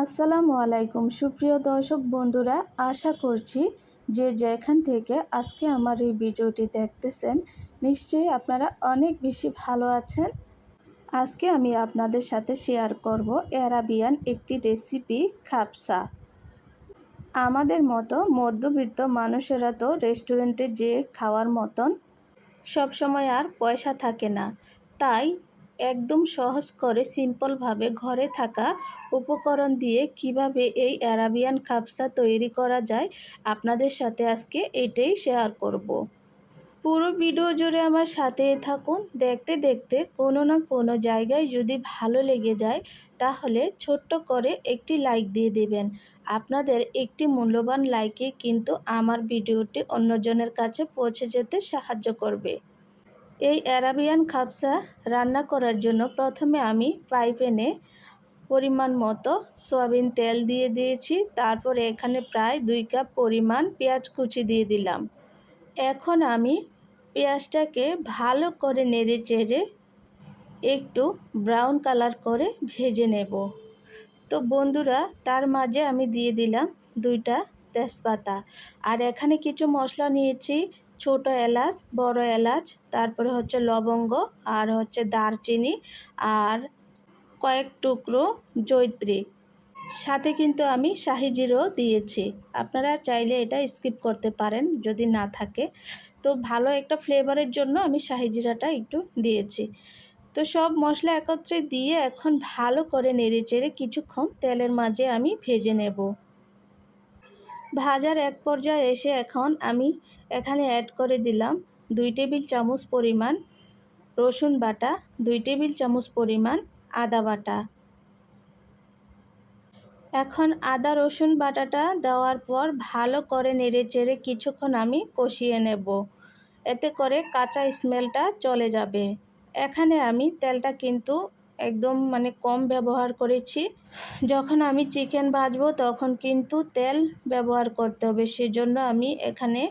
আসসালামু আলাইকুম, সুপ্রিয় দর্শক বন্ধুরা, আশা করছি যে যেখান থেকে আজকে আমার এই ভিডিওটি দেখতেছেন, নিশ্চয়ই আপনারা অনেক বেশি ভালো আছেন। আজকে আমি আপনাদের সাথে শেয়ার করব অ্যারাবিয়ান একটি রেসিপি খাপসা। আমাদের মতো মধ্যবিত্ত মানুষেরা তো রেস্টুরেন্টে যেয়ে খাওয়ার মতন সবসময় আর পয়সা থাকে না। তাই একদম সহজ করে সিম্পলভাবে ঘরে থাকা উপকরণ দিয়ে কীভাবে এই অ্যারাবিয়ান খাপসা তৈরি করা যায় আপনাদের সাথে আজকে এটাই শেয়ার করব। পুরো ভিডিও জুড়ে আমার সাথে থাকুন। দেখতে দেখতে কোনো না কোনো জায়গায় যদি ভালো লেগে যায়, তাহলে ছোট্ট করে একটি লাইক দিয়ে দেবেন। আপনাদের একটি মূল্যবান লাইকে কিন্তু আমার ভিডিওটি অন্যজনের কাছে পৌঁছে যেতে সাহায্য করবে। এই অ্যারাবিয়ান খাপসা রান্না করার জন্য প্রথমে আমি ফ্রাই প্যানে পরিমাণ মতো সয়াবিন তেল দিয়ে দিয়েছি। তারপর এখানে প্রায় দুই কাপ পরিমাণ পেঁয়াজ কুচি দিয়ে দিলাম। এখন আমি পেঁয়াজটাকে ভালো করে নেড়ে চেড়ে একটু ব্রাউন কালার করে ভেজে নেব। তো বন্ধুরা, তার মাঝে আমি দিয়ে দিলাম দুইটা তেজপাতা। আর এখানে কিছু মশলা নিয়েছি। ছোট এলাচ, বড় এলাচ, তারপরে হচ্ছে লবঙ্গ আর হচ্ছে দারচিনি আর কয়েক টুকরো জৈত্রী সাথে কিন্তু আমি শাহি জিরো দিয়েছি। আপনারা চাইলে এটা স্কিপ করতে পারেন যদি না থাকে। তো ভালো একটা ফ্লেভারের জন্য আমি শাহি জিরাটা একটু দিয়েছি। তো সব মশলা একত্রে দিয়ে এখন ভালো করে নেড়ে চেড়ে কিছুক্ষণ তেলের মাঝে আমি ভেজে নেব। ভাজার এক পর্যায়ে এসে এখন আমি এখানে অ্যাড করে দিলাম দুই টেবিল চামচ পরিমাণ রসুন বাটা, দুই টেবিল চামচ পরিমাণ আদা বাটা। এখন আদা, রসুন বাটাটা দেওয়ার পর ভালো করে নেড়ে চেড়ে কিছুক্ষণ আমি কষিয়ে নেব। এতে করে কাঁচা স্মেলটা চলে যাবে। এখানে আমি তেলটা কিন্তু একদম মানে কম ব্যবহার করেছি। যখন আমি চিকেন ভাজব তখন কিন্তু তেল ব্যবহার করতে হবে। সেজন্য আমি এখানে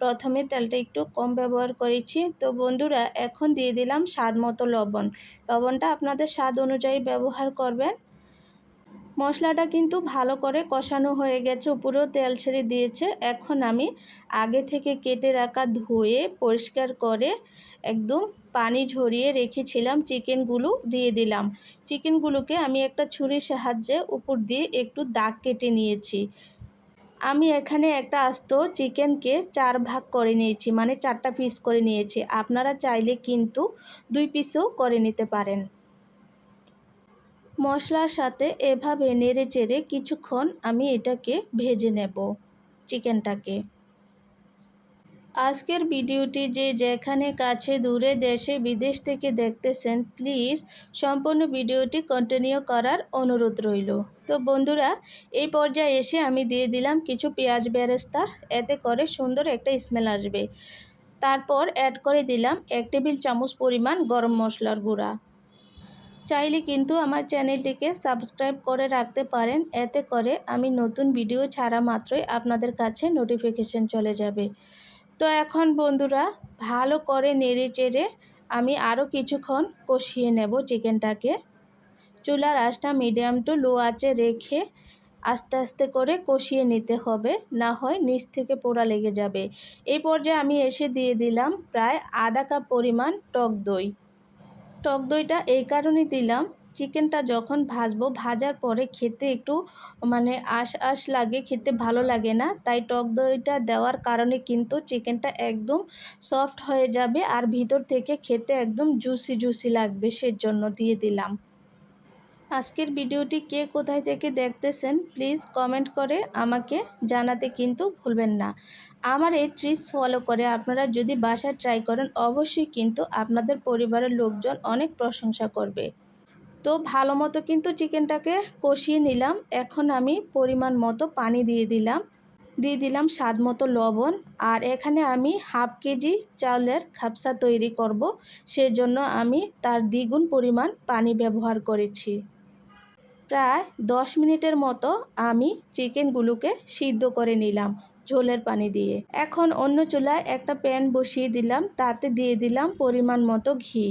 প্রথমে তেলটা একটু কম ব্যবহার করেছি। তো বন্ধুরা, এখন দিয়ে দিলাম স্বাদ মতো লবণ। লবণটা আপনাদের স্বাদ অনুযায়ী ব্যবহার করবেন। মশলাটা কিন্তু ভালো করে কষানো হয়ে গেছে, উপরেও তেল ছেড়ে দিয়েছে। এখন আমি আগে থেকে কেটে রাখা ধুয়ে পরিষ্কার করে একদম পানি ঝরিয়ে রেখেছিলাম, চিকেনগুলো দিয়ে দিলাম। চিকেনগুলোকে আমি একটা ছুরির সাহায্যে উপর দিয়ে একটু দাগ কেটে নিয়েছি। আমি এখানে একটা আস্ত চিকেনকে চার ভাগ করে নিয়েছি মানে চারটা পিস করে নিয়েছি। আপনারা চাইলে কিন্তু দুই পিসও করে নিতে পারেন। মশলার সাথে এভাবে নেড়ে চেড়ে কিছুক্ষণ আমি এটাকে ভেজে নেব চিকেনটাকে। আজকের ভিডিওটি যে যেখানে কাছে দূরে দেশে বিদেশ থেকে দেখতেছেন, প্লিজ সম্পূর্ণ ভিডিওটি কন্টিনিউ করার অনুরোধ রইল। তো বন্ধুরা, এই পর্যায়ে এসে আমি দিয়ে দিলাম কিছু পেঁয়াজ বেরেস্তা, এতে করে সুন্দর একটা স্মেল আসবে। তারপর অ্যাড করে দিলাম এক টেবিল চামচ পরিমাণ গরম মশলার গুঁড়া। চাইলে কিন্তু আমার চ্যানেলটিকে সাবস্ক্রাইব করে রাখতে পারেন। এতে করে আমি নতুন ভিডিও ছাড়া মাত্রই আপনাদের কাছে নোটিফিকেশন চলে যাবে। তো এখন বন্ধুরা, ভালো করে নেড়ে চেড়ে আমি আরও কিছুক্ষণ কষিয়ে নেব চিকেনটাকে। চুলার আঁচটা মিডিয়াম টু লো আঁচে রেখে আস্তে আস্তে করে কষিয়ে নিতে হবে, না হয় নিচ থেকে পোড়া লেগে যাবে। এই পর্যায়ে আমি এসে দিয়ে দিলাম প্রায় আধা কাপ পরিমাণ টক দই। টক দইটা এই কারণে দিলাম। চিকেনটা যখন ভাজবো, ভাজার পরে খেতে একটু মানে আশ আশ লাগে, খেতে ভালো লাগে না। তাই টক দইটা দেওয়ার কারণে কিন্তু চিকেনটা একদম সফট হয়ে যাবে আর ভিতর থেকে খেতে একদম জুসি জুসি লাগবে। সেজন্য দিয়ে দিলাম। আজকের ভিডিওটি কে কোথায় থেকে দেখতেছেন প্লিজ কমেন্ট করে আমাকে জানাতে কিন্তু ভুলবেন না। আমার এই ট্রিপস ফলো করে আপনারা যদি বাসায় ট্রাই করেন, অবশ্যই কিন্তু আপনাদের পরিবারের লোকজন অনেক প্রশংসা করবে। তো ভালো মতো কিন্তু চিকেনটাকে কষিয়ে নিলাম। এখন আমি পরিমাণ মতো পানি দিয়ে দিলাম। দিয়ে দিলাম স্বাদ মতো লবণ। আর এখানে আমি হাফ কেজি চাউলের খাপসা তৈরি করব। সেজন্য আমি তার দ্বিগুণ পরিমাণ পানি ব্যবহার করেছি। প্রায় দশ মিনিটের মতো আমি চিকেনগুলোকে সিদ্ধ করে নিলাম ঝোলের পানি দিয়ে। এখন অন্য চুলায় একটা প্যান বসিয়ে দিলাম, তাতে দিয়ে দিলাম পরিমাণ মতো ঘি।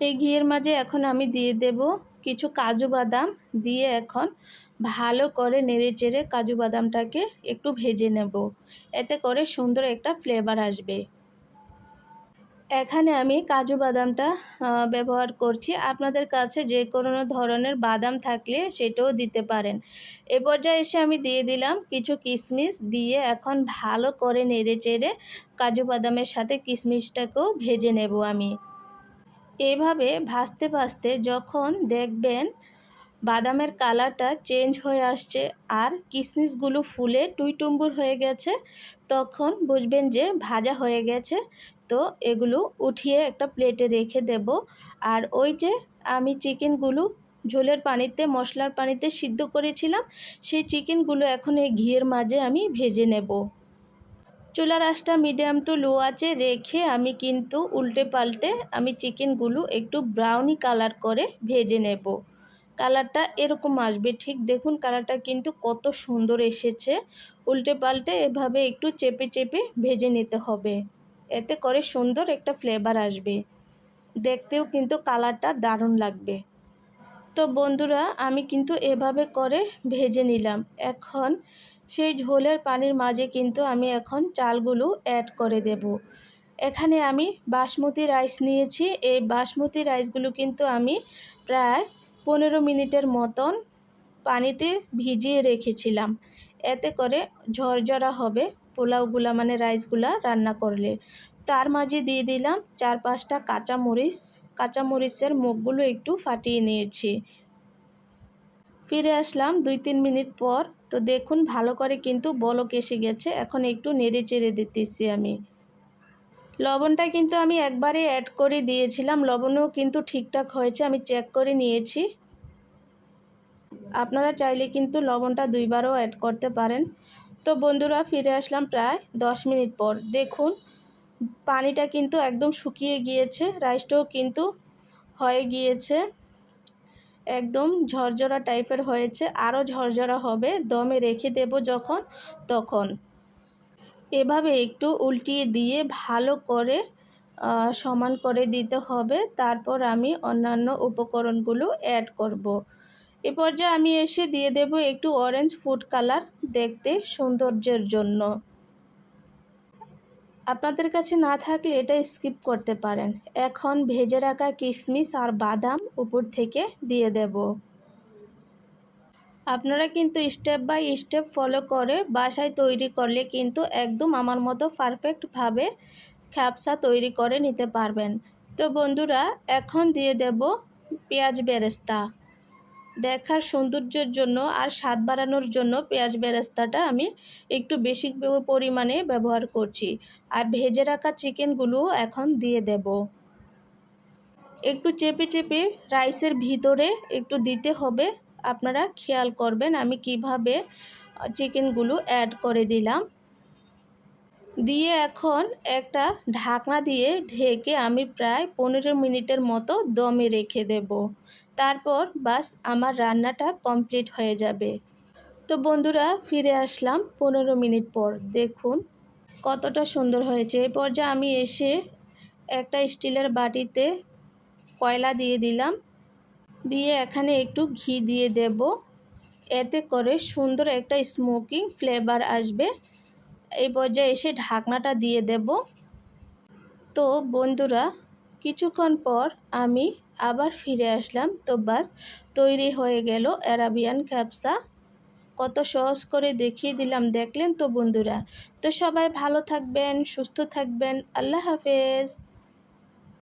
এই ঘিয়ের মাঝে এখন আমি দিয়ে দেব কিছু কাজু বাদাম, দিয়ে এখন ভালো করে নেড়ে চেড়ে কাজু বাদামটাকে একটু ভেজে নেব। এতে করে সুন্দর একটা ফ্লেভার আসবে। এখানে আমি কাজু বাদামটা ব্যবহার করছি। আপনাদের কাছে যে কোনো ধরনের বাদাম থাকলে সেটাও দিতে পারেন। এ পর্যায়ে এসে আমি দিয়ে দিলাম কিছু কিশমিশ দিয়ে এখন ভালো করে নেড়ে চেড়ে কাজু বাদামের সাথে কিশমিশটাকেও ভেজে নেব আমি। এভাবে ভাজতে ভাজতে যখন দেখবেন বাদামের কালারটা চেঞ্জ হয়ে আসছে আর কিশমিশগুলো ফুলে টুইটুম্বুর হয়ে গেছে। তখন বুঝবেন যে ভাজা হয়ে গেছে। তো এগুলো উঠিয়ে একটা প্লেটে রেখে দেব। আর ওই যে আমি চিকেনগুলো ঝোলের পানিতে, মশলার পানিতে সিদ্ধ করেছিলাম, সেই চিকেনগুলো এখন এই ঘিয়ের মাঝে আমি ভেজে নেব। চুলার আঁচটা মিডিয়াম টু লো আছে রেখে আমি কিন্তু উল্টে পাল্টে আমি চিকেনগুলো একটু ব্রাউনি কালার করে ভেজে নেব। কালারটা এরকম আসবে। ঠিক দেখুন কালারটা কিন্তু কত সুন্দর এসেছে। উল্টে পাল্টে এভাবে একটু চেপে চেপে ভেজে নিতে হবে। এতে করে সুন্দর একটা ফ্লেভার আসবে। দেখতেও কিন্তু কালারটা দারুণ লাগবে। তো বন্ধুরা, আমি কিন্তু এভাবে করে ভেজে নিলাম। এখন সেই ঝোলের পানির মাঝে কিন্তু আমি এখন চালগুলো অ্যাড করে দেব। এখানে আমি বাসমতি রাইস নিয়েছি। এই বাসমতি রাইসগুলো কিন্তু আমি প্রায় পনেরো মিনিটের মতন পানিতে ভিজিয়ে রেখেছিলাম। এতে করে ঝরঝরা হবে পোলাওগুলা মানে রাইসগুলা রান্না করলে। তার মাঝে দিয়ে দিলাম চার পাঁচটা কাঁচামরিচ। কাঁচামরিচের মুখগুলো একটু ফাটিয়ে নিয়েছি। ফিরে আসলাম দুই তিন মিনিট পর। তো দেখুন ভালো করে কিন্তু বলক এসে গেছে। এখন একটু নেড়ে চেড়ে দিতেছি আমি। লবণটা কিন্তু আমি একবারে অ্যাড করে দিয়েছিলাম। লবণও কিন্তু ঠিকঠাক হয়েছে, আমি চেক করে নিয়েছি। আপনারা চাইলে কিন্তু লবণটা দুইবারও অ্যাড করতে পারেন। তো বন্ধুরা, ফিরে আসলাম প্রায় দশ মিনিট পর। দেখুন, পানিটা কিন্তু একদম শুকিয়ে গিয়েছে রাইসটাও কিন্তু হয়ে গিয়েছে। একদম ঝরঝরা টাইপের হয়েছে, আরও ঝরঝরা হবে, দমে রেখে দেব যখন, তখন। এভাবে একটু উল্টিয়ে দিয়ে ভালো করে সমান করে দিতে হবে। তারপর আমি অন্যান্য উপকরণগুলো অ্যাড করব। এ পর্যায়ে আমি এসে দিয়ে দেব একটু অরেঞ্জ ফুড কালার দেখতে সৌন্দর্যের জন্য। আপনাদের কাছে না থাকলে এটা স্কিপ করতে পারেন। এখন ভেজে রাখা কিশমিশ আর বাদাম উপর থেকে দিয়ে দেব। আপনারা কিন্তু স্টেপ বাই স্টেপ ফলো করে বাসায় তৈরি করলে কিন্তু একদম আমার মতো পারফেক্টভাবে খ্যাপসা তৈরি করে নিতে পারবেন। তো বন্ধুরা, এখন দিয়ে দেব পেঁয়াজ বেরেস্তা। দেখার সৌন্দর্যের জন্য আর স্বাদ বাড়ানোর জন্য পেঁয়াজ বেরেস্তাটা আমি একটু বেশি পরিমাণে ব্যবহার করছি। আর ভেজে রাখা চিকেনগুলো এখন দিয়ে দেব। একটু চেপে চেপে রাইসের ভিতরে একটু দিতে হবে। আপনারা খেয়াল করবেন, আমি কীভাবে চিকেনগুলো অ্যাড করে দিলাম। দিয়ে এখন একটা ঢাকনা দিয়ে ঢেকে আমি প্রায় পনেরো মিনিটের মতো দমে রেখে দেব। তারপর বাস আমার রান্নাটা কমপ্লিট হয়ে যাবে। তো বন্ধুরা, ফিরে আসলাম পনেরো মিনিট পর। দেখুন কতটা সুন্দর হয়েছে। এই পর্যায়ে আমি এসে একটা স্টিলের বাটিতে কয়লা দিয়ে দিলাম। দিয়ে এখানে একটু ঘি দিয়ে দেব। এতে করে সুন্দর একটা স্মোকিং ফ্লেভার আসবে। এই পর্যায়ে এসে ঢাকনাটা দিয়ে দেব। তো বন্ধুরা, কিছুক্ষণ পর আমি আবার ফিরে আসলাম। তো বাস, তৈরি হয়ে গেল অ্যারাবিয়ান ক্যাপসা কত সহজ করে দেখিয়ে দিলাম, দেখলেন তো বন্ধুরা? তো সবাই ভালো থাকবেন, সুস্থ থাকবেন। আল্লাহ হাফেজ।